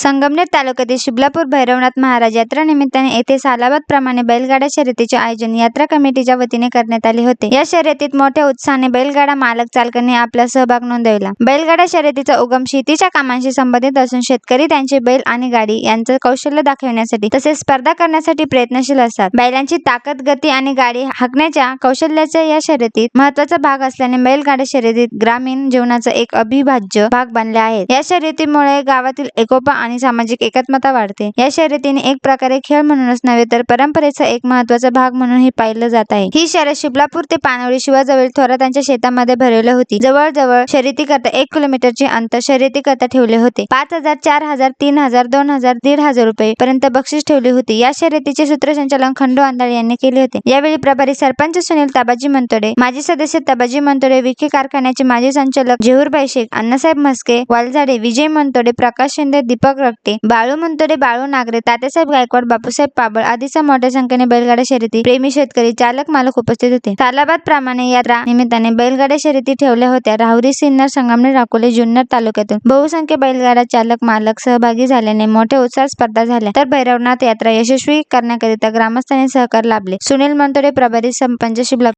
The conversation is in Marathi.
संगमनेर तालुक्यातील शिबलापूर भैरवनाथ महाराज यात्रा निमित्ताने येथे सालाबाद प्रमाणे बैलगाडा शर्यतीचे आयोजन यात्रा कमिटीच्या वतीने करण्यात आले होते. या शर्यतीत मोठ्या उत्साहाने बैलगाडा मालक चालकांनी आपला सहभाग नोंदवला. बैलगाडा शर्यतीचा उगम शेतीच्या कामांशी संबंधित असून शेतकरी त्यांचे बैल आणि गाडी यांचं कौशल्य दाखवण्यासाठी तसेच स्पर्धा करण्यासाठी प्रयत्नशील असतात. बैलांची ताकद गती आणि गाडी हाकण्याच्या कौशल्याच्या या शर्यतीत महत्त्वाचा भाग असल्याने बैलगाडा शर्यतीत ग्रामीण जीवनाचा एक अविभाज्य भाग बनले आहेत. या शर्यतीमुळे गावातील एकोपा आणि सामाजिक एकात्मता वाढते. या शर्यतीने एक प्रकारे खेळ म्हणूनच नव्हे तर परंपरेचा एक महत्त्वाचा भाग म्हणूनही पाहिलं जात आहे. ही शर्यत शिबलापूर ते पानवडी शिवाजवळ थोरातांच्या शेतामध्ये भरवली होती. जवळजवळ शर्यती करता एक किलोमीटरचे अंतर शर्यती करता ठेवले होते. पाच हजार चार हजार तीन हजार दोन हजार दीड हजार रुपये पर्यंत बक्षीस ठेवली होती. या शर्यतीचे सूत्रसंचालन खंडू आंधळे यांनी केले होते. यावेळी प्रभारी सरपंच सुनील ताबाजी मंतोडे माजी सदस्य ताबाजी मंतोडे विखे कारखान्याचे माजी संचालक जेहूरबाई शेख अण्णासाहेब म्हस्के वालझाडे विजय मंतोडे प्रकाश शिंदे दीपक रक्ते बाळू मंतोडे बाळू नागरे तात्यासाहेब गायकवाड बापूसाहेब पाबळ आदीच्या मोठ्या संख्येने बैलगाडा शर्यती प्रेमी शेतकरी चालक मालक उपस्थित होते. तालाबाद प्रमाणे यात्रा निमित्ताने बैलगाड्या शर्यती ठेवल्या होत्या. राहुरी सिन्नर संगमनेर अकोले जुन्नर तालुक्यातून बहुसंख्य बैलगाडा चालक मालक सहभागी झाल्याने मोठ्या उत्साह स्पर्धा झाल्या. तर भैरवनाथ यात्रा यशस्वी करण्याकरिता ग्रामस्थांनी सहकार लाभले. सुनील मंतोडे प्रभारी सरपंच शिबला